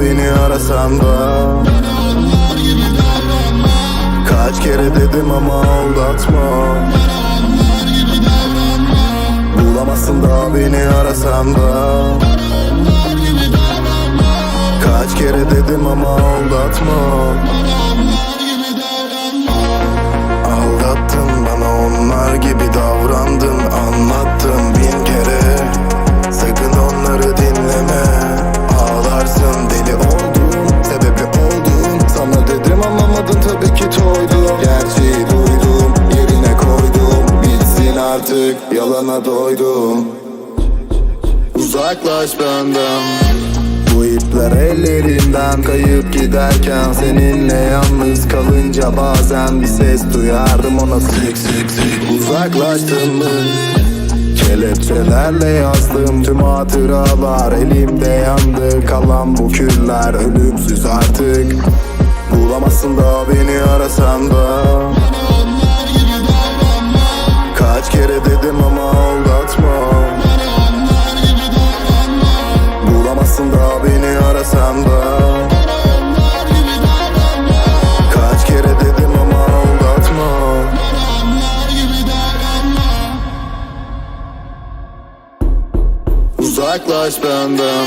beni arasan da. Kaç kere dedim ama aldatma. Bulamazsın da beni arasan da. Kaç kere dedim ama aldatma. Aldattın bana onlar gibi davrandın Uzaklaş benden. Bu ipler ellerinden kayıp giderken Seninle yalnız kalınca bazen bir ses duyardım ona. Sık sık sık Uzaklaştın mı? Kelepçelerle yazdım tüm hatıralar. Elimde yandı kalan bu küller Ölümsüz artık. Bulamazsın da beni arasan da. Kaç kere dedim ama Uzaklaş benden.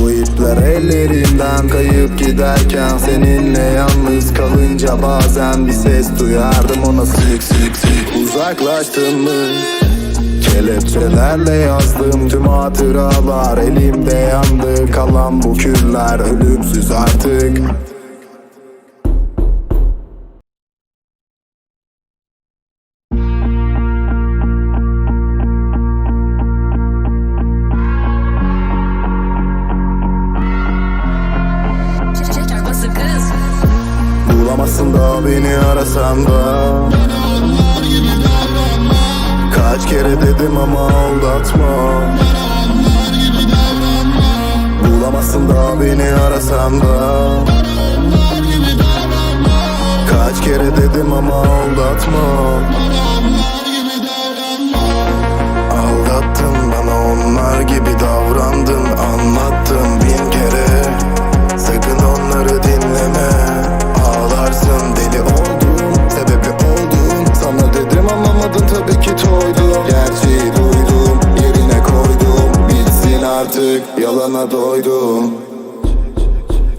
Bu ipler ellerinden kayıp giderken Seninle yalnız kalınca bazen bir ses duyardım. Ona sık sık sık Uzaklaştın mı? Kelepçelerle yazdım tüm hatıralar. Elimde yandı kalan bu küller Ölümsüz artık Bulamazsın da beni arasan da. Kaç kere dedim ama aldatma. Bulamazsın da beni arasan da. Kaç kere dedim ama aldatma. Aldattın bana onlar gibi davrandın Anlattım artık Yalana doydum.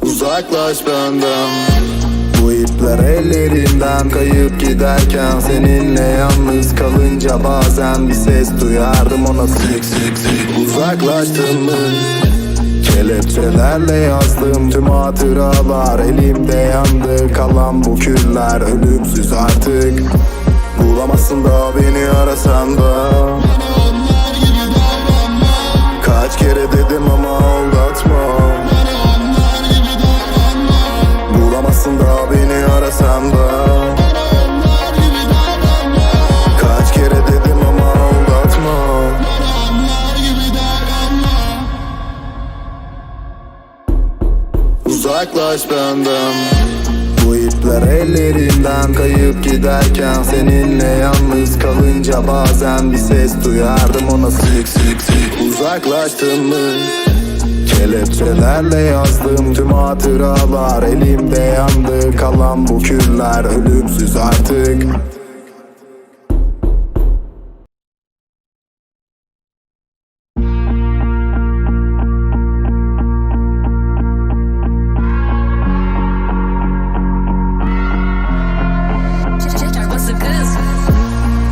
Uzaklaş benden. Bu ipler ellerinden kayıp giderken Seninle yalnız kalınca bazen bir ses duyardım ona. Sık sık sık Uzaklaştın mı? Kelepçelerle yazdım tüm hatıralar. Elimde yandı kalan bu küller Ölümsüz artık. Bulamazsın da beni arasan da beni arasan da. Kaç kere dedim ama aldatma. Uzaklaş benden. Bu ipler ellerinden kayıp giderken Seninle yalnız kalınca bazen bir ses duyardım. Ona sık sık sık Uzaklaştın mı? Kelepçelerle yazdım tüm hatıralar Elimde yandı kalan bu küller Ölümsüz artık.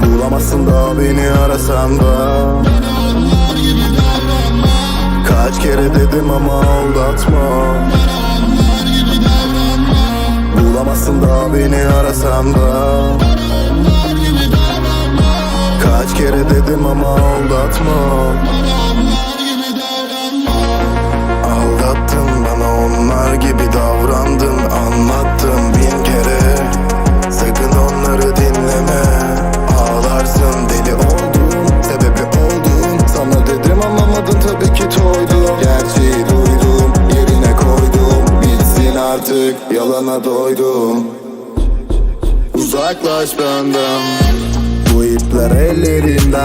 Bulamazsın da beni arasan da. Kaç kere dedim ama aldatma beni arasan da. Kaç kere dedim ama aldatma. Aldattın bana onlar gibi davrandın Anlattım bin kere. Sakın onları dinleme Ağlarsın deli oldum Sebebi oldum Sana dedim anlamadın tabii ki toydum Gerçeği duydum Yerine koydum Bilsin artık Yalana doydum Uzaklaş benden. Bu ipler ellerinden